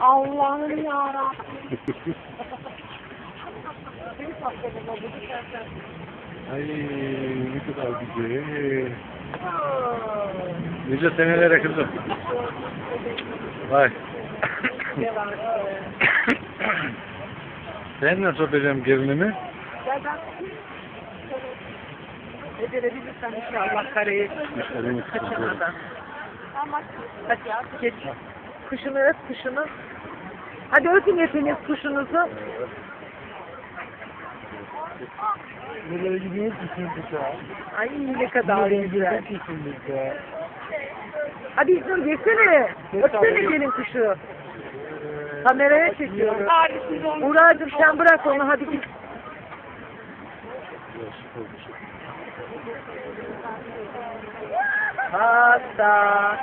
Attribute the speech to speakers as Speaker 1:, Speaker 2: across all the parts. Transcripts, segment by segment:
Speaker 1: Allah'ım yarabbim.
Speaker 2: Ay ne kadar güzel. Nice senelere kızım. Vay. Sen nasıl öpeceğim gelinimi?
Speaker 1: Becerebilirsen inşallah kareyi
Speaker 2: Elini kısıyorum.
Speaker 1: kaçırmadan. Ama hadi geç. Kuşunu öp kuşunu. Hadi öpün hepiniz kuşunuzu.
Speaker 2: Nereye gidiyoruz düşündük ya?
Speaker 1: Ay ne kadar güzel.
Speaker 2: düşündük ya?
Speaker 1: Hadi İznur geçsene. Öpsene gelin kuşu. Kameraya çekiyorum. Uğra'cığım sen bırak onu hadi git. Pasta,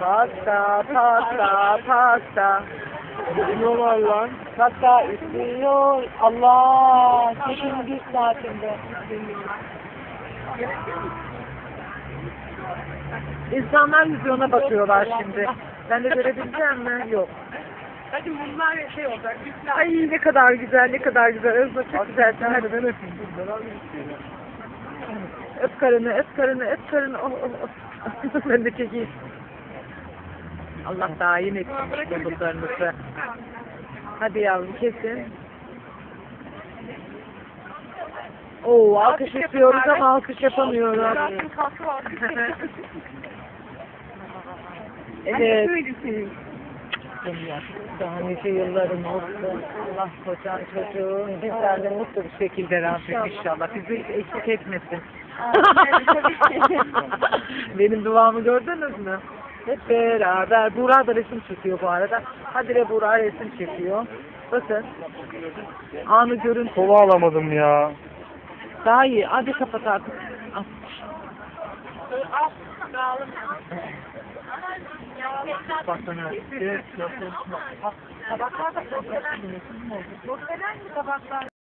Speaker 1: pasta, pasta, pasta.
Speaker 2: Gidiyorlar lan.
Speaker 1: Pasta istiyor. Allah, sekiz bir saatinde. İnsanlar yüzüğüne bakıyorlar şimdi. Ben de görebileceğim mi? Yok.
Speaker 3: Hadi bunlar şey olacak.
Speaker 1: Ay ne kadar güzel, ne kadar güzel. Özgür çok güzelsin. Hadi
Speaker 2: ben öpeyim.
Speaker 1: Öp karını, öp karını, öp karını. Oh, oh, oh. ben de çekeyim. Allah daim etsin mutluluklarınızı. Hadi yavrum kesin. Oo alkış yapıyoruz ama alkış yapamıyoruz.
Speaker 3: Zaten kalkı var.
Speaker 1: Daha nice yılların olsun. Allah kocan çocuğun bizden de mutlu bir şekilde Rabbim inşallah. Bizi eksik etmesin. Benim duamı gördünüz mü? Hep beraber. Buğra da resim çekiyor bu arada. Hadi de Buğra resim çekiyor. Bakın. Anı görün.
Speaker 2: Kola alamadım ya.
Speaker 1: Daha iyi. Hadi kapat artık. Al.
Speaker 3: Al. Dağılın.
Speaker 1: Bak sana. Evet, yok, yok. Tabaklar da çok önemli. Çok önemli tabaklar.